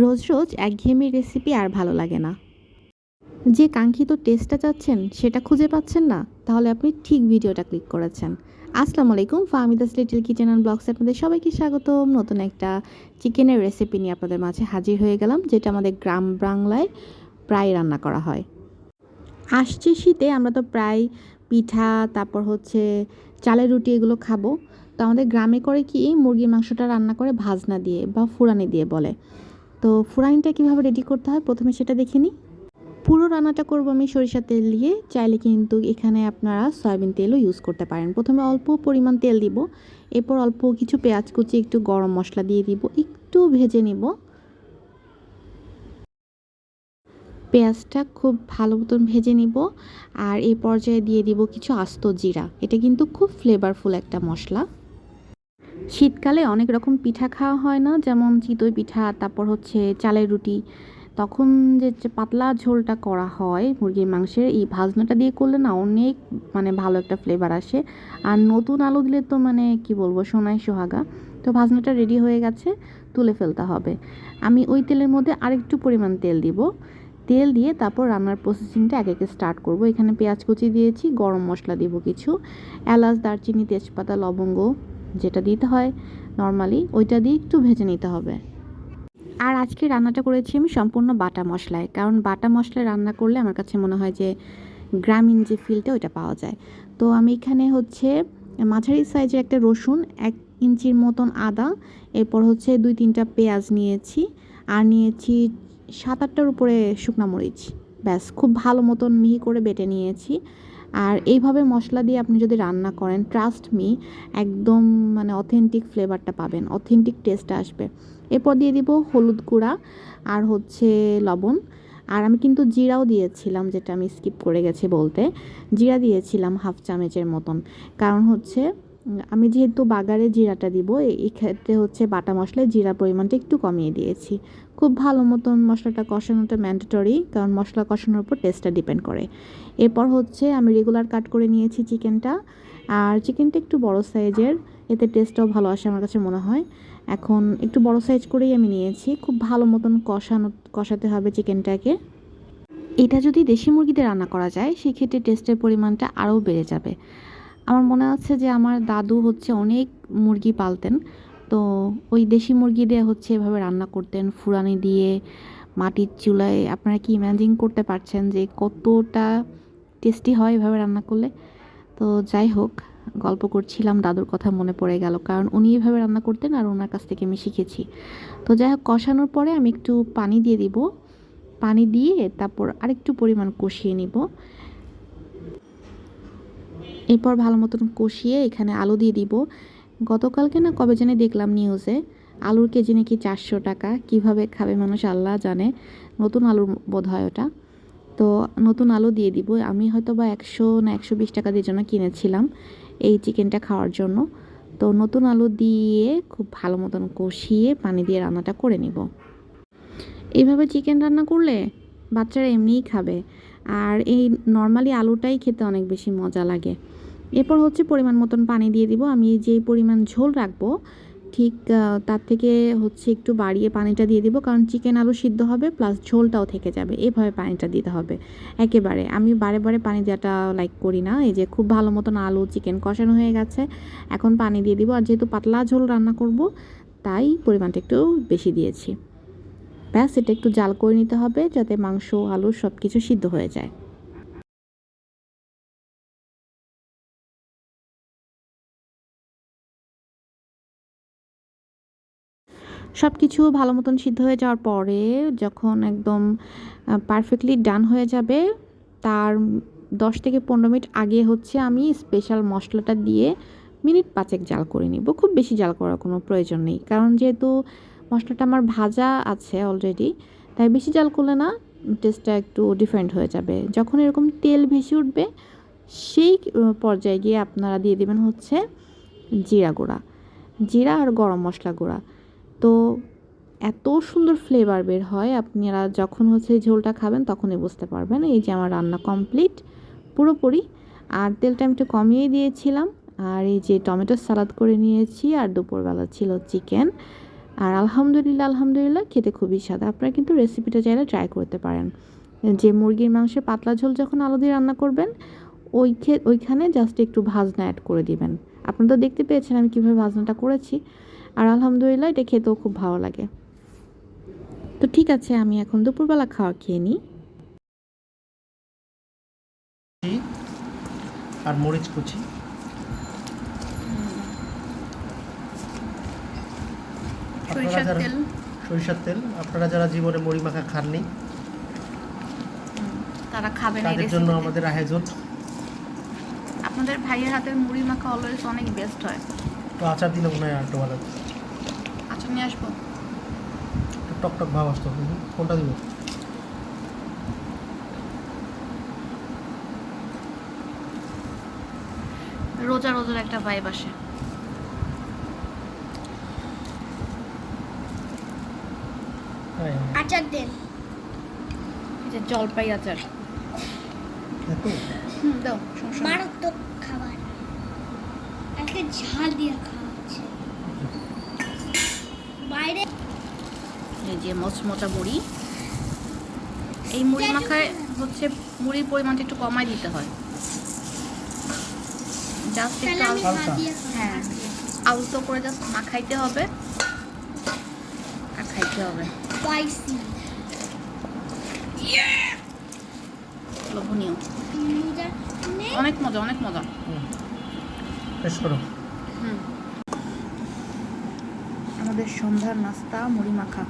রোজ রোজ একঘেয়েমি রেসিপি আর ভালো লাগে না। যে কাঙ্ক্ষিত টেস্টটা চাচ্ছেন, সেটা খুঁজে পাচ্ছেন না, তাহলে আপনি ঠিক ভিডিওটা ক্লিক করেছেন। আসসালামু আলাইকুম, ফাহমিদাস লিটিল কিচেন অ্যান্ড ব্লগসে আপনাদের সবাইকে স্বাগতম। নতুন একটা চিকেনের রেসিপি নিয়ে আপনাদের মাঝে হাজির হয়ে গেলাম, যেটা আমাদের গ্রাম বাংলায় প্রায় রান্না করা হয়। আসছে শীতে আমরা তো প্রায় পিঠা, তারপর হচ্ছে চালের রুটি এগুলো খাব। তো আমাদের গ্রামে করে কি, মুরগির মাংসটা রান্না করে ভাজনা দিয়ে বা ফুরানি দিয়ে বলে। তো ফুরানিটা কীভাবে রেডি করতে হয়? প্রথমে সেটা দেখে নিই। পুরো রান্নাটা করব আমি সরিষা তেল দিয়ে। চাইলে কিন্তু এখানে আপনারা সয়াবিন তেলও ইউজ করতে পারেন। প্রথমে অল্প পরিমাণ তেল দিব। এরপর অল্প কিছু পেঁয়াজ কুচি, একটু গরম মশলা দিয়ে দিব। একটু ভেজে নিব। পেঁয়াজটা খুব ভালো মতন ভেজে নিব। আর এই পর্যায়ে দিয়ে দিব কিছু আস্ত জিরা। এটা কিন্তু খুব ফ্লেভারফুল একটা মশলা। শীতকালে অনেক রকম পিঠা খাওয়া হয় না, যেমন চিতই পিঠা, তারপর হচ্ছে চালের রুটি। তখন যে পাতলা ঝোলটা করা হয় মুরগির মাংসের, এই ভাজনাটা দিয়ে করলে না অনেক মানে ভালো একটা ফ্লেভার আসে। আর নতুন আলু দিলে তো মানে কি বলব সোনায় সোহাগা। তো ভাজনাটা রেডি হয়ে গেছে, তুলে ফেলতে হবে। আমি ওই তেলের মধ্যে আরেকটু পরিমাণ তেল দিব। তেল দিয়ে তারপর রান্নার প্রসেসিংটা এক একে স্টার্ট করব। এখানে পেঁয়াজ কুচি দিয়েছি, গরম মশলা দিব কিছু। এলাচ, দারচিনি, তেজপাতা, লবঙ্গ যেটা দিতে হয় নর্মালি ওইটা দিয়ে একটু ভেজে নিতে হবে। আর আজকে রান্নাটা করেছি আমি সম্পূর্ণ বাটা মশলায়, কারণ বাটা মশলায় রান্না করলে আমার কাছে মনে হয় যে গ্রামীণ যে ফিলটা ওইটা পাওয়া যায়। তো আমি এখানে হচ্ছে মাঝারি সাইজের একটা রসুন, এক ইঞ্চির মতন আদা, এরপর হচ্ছে দুই তিনটা পেঁয়াজ নিয়েছি, আর নিয়েছি সাত আটটার উপরে শুকনা মরিচ। ব্যাস, খুব ভালো মতন মিহি করে বেটে নিয়েছি। আর এইভাবে মশলা দিয়ে আপনি যদি রান্না করেন ট্রাস্ট মি একদম মানে অথেন্টিক ফ্লেভারটা পাবেন অথেন্টিক টেস্টটা আসবে। এরপর দিয়ে দিব হলুদ গুঁড়া আর হচ্ছে লবণ। আর আমি কিন্তু জিরাও দিয়েছিলাম, যেটা আমি স্কিপ করে গেছি বলতে। জিরা দিয়েছিলাম হাফ চামচের মতন। কারণ হচ্ছে আমি যেহেতু বাগারে জিরাটা দিব এই ক্ষেত্রে হচ্ছে বাটা মশলায় জিরা পরিমাণটা একটু কমিয়ে দিয়েছি। খুব ভালো মতন মশলাটা কষানোটা ম্যান্ডেটরি কারণ মশলা কষানোর উপর টেস্টটা ডিপেন্ড করে। এরপর হচ্ছে আমি রেগুলার কাট করে নিয়েছি চিকেনটা আর চিকেনটা একটু বড় সাইজের এতে টেস্টটাও ভালো আসে আমার কাছে মনে হয়। এখন একটু বড় সাইজ করেই আমি নিয়েছি, খুব ভালো মতন কষানো, কষাতে হবে চিকেনটাকে এটা যদি দেশি মুরগিতে রান্না করা যায়, সেক্ষেত্রে টেস্টের পরিমাণটা আরও বেড়ে যাবে। আমার মনে আছে যে আমার দাদু হচ্ছে অনেক মুরগি পালতেন। তো ওই দেশি মুরগি দিয়ে হচ্ছে এভাবে রান্না করতেন, ফুরানি দিয়ে, মাটির চুলায়। আপনারা কি ইম্যাজিন করতে পারছেন যে কতটা টেস্টি হয় এভাবে রান্না করলে? তো যাই হোক, গল্প করছিলাম, দাদুর কথা মনে পড়ে গেল। কারণ উনি এভাবে রান্না করতেন আর ওনার কাছ থেকে আমি শিখেছি। তো যাই হোক, কষানোর পরে আমি একটু পানি দিয়ে দিব। পানি দিয়ে তারপর আরেকটু পরিমাণ কষিয়ে নিব। এরপর ভালো মতন কষিয়ে এখানে আলু দিয়ে দিব। গতকালকে না কবে জানি দেখলাম নিউজে আলুর কেজি নাকি চারশো টাকা, কীভাবে খাবে মানুষ আল্লাহ জানে, নতুন আলুর বোধ হয় ওটা। তো নতুন আলু দিয়ে দিব, আমি হয়তো বা একশো না একশো বিশ টাকা দিয়ে জন্য কিনেছিলাম এই চিকেনটা খাওয়ার জন্য। তো নতুন আলু দিয়ে খুব ভালো মতন কষিয়ে পানি দিয়ে রান্নাটা করে নিব। এইভাবে চিকেন রান্না করলে বাচ্চারা এমনিই খাবে। আর এই নর্মালি আলুটাই খেতে অনেক বেশি মজা লাগে। এরপর হচ্ছে পরিমাণ মতন পানি দিয়ে দিব। আমি যেই পরিমাণ ঝোল রাখব, ঠিক তার থেকে হচ্ছে একটু বাড়িয়ে পানিটা দিয়ে দিব। কারণ চিকেন আলু সিদ্ধ হবে, প্লাস ঝোলটাও থেকে যাবে। এভাবে পানিটা দিতে হবে। একেবারে, আমি বারে বারে পানি দেওয়াটা লাইক করি না। এই যে খুব ভালো মতন আলু, চিকেন কষানো হয়ে গেছে। এখন পানি দিয়ে দিব। আর যেহেতু পাতলা ঝোল রান্না করব, তাই পরিমাণটা একটু বেশি দিয়েছি। ব্যাস, এটা একটু জাল করে নিতে হবে যাতে মাংস, আলু সব কিছু সিদ্ধ হয়ে যায়। সব কিছু ভালো মতন সিদ্ধ হয়ে যাওয়ার পরে যখন একদম পারফেক্টলি ডান হয়ে যাবে, তার দশ থেকে পনেরো মিনিট আগে হচ্ছে আমি স্পেশাল মশলাটা দিয়ে মিনিট পাঁচেক জাল করে নিব। খুব বেশি জাল করার কোনো প্রয়োজন নেই। কারণ যেহেতু মশলাটা আমার ভাজা আছে অলরেডি তাই বেশি জাল করলে না টেস্টটা একটু ডিফারেন্ট হয়ে যাবে। যখন এরকম তেল ভেসে উঠবে, সেই পর্যায়ে গিয়ে আপনারা দিয়ে দেবেন হচ্ছে জিরা গুঁড়া। জিরা আর গরম মশলা গুঁড়া। তো এত সুন্দর ফ্লেভার বের হয়, আপনারা যখন হচ্ছে ঝোলটা খাবেন তখনই বুঝতে পারবেন, এই যে আমার রান্না কমপ্লিট পুরোপুরি। আর তেলটা আমি একটু কমিয়ে দিয়েছিলাম, আর এই যে টমেটো সালাদ করে নিয়েছি, আর দুপুরবেলা ছিল চিকেন আর আলহামদুলিল্লাহ আলহামদুলিল্লাহ খেতে খুবই স্বাদ। আপনারা কিন্তু রেসিপিটা চাইলে ট্রাই করতে পারেন। যে মুরগির মাংসের পাতলা ঝোল যখন আলু দিয়ে রান্না করবেন, ওই ওইখানে জাস্ট একটু ভাজনা অ্যাড করে দিবেন। আপনারা তো দেখতে পেয়েছেন আমি কীভাবে ভাজনাটা করেছি। আর আলহামদুলিল্লাহ, এটা খেতেও খুব ভালো লাগে। তো ঠিক আছে, আমি এখন দুপুরবেলা খাওয়া খেয়ে নিই। আর মরিচ কুচি। আপনারা সরিষার যারা- তেল? সরিষার তেল আপনারা যারা জীবনে মুড়ি মাখা খাননি তারা খাবেন তাদের জন্য আমাদের আয়োজন। আপনাদের ভাইয়ের হাতের মুড়ি মাখা অলওয়েজ অনেক বেস্ট হয়। তো আচার দিলে মনে হয় আরটো ভালো। আচ্ছা নিয়ে আসব। টক টক ভাব আসতো। কোনটা দিব? রোজা রোজার একটা ভাইব আসে। আচার দেন। এই জলপাই আচার। দাও মারাত্মক খাবার। আজকে ঝাল দিয়ে খাওয়া হচ্ছে। বাইরে এই যে মচমচা মুড়ি। এই মুড়ি মাখায় হচ্ছে মুড়ির পরিমাণটা একটু কমাই দিতে হয়। জাস্ট একটু হ্যাঁ। আলতো করে জাস্ট মাখাইতে হবে। আর খাইতে হবে। স্পাইসি লোভনীয় অনেক মজা অনেক মজা। বেশ করো। আমাদের সন্ধ্যার নাস্তা মুড়ি মাখা।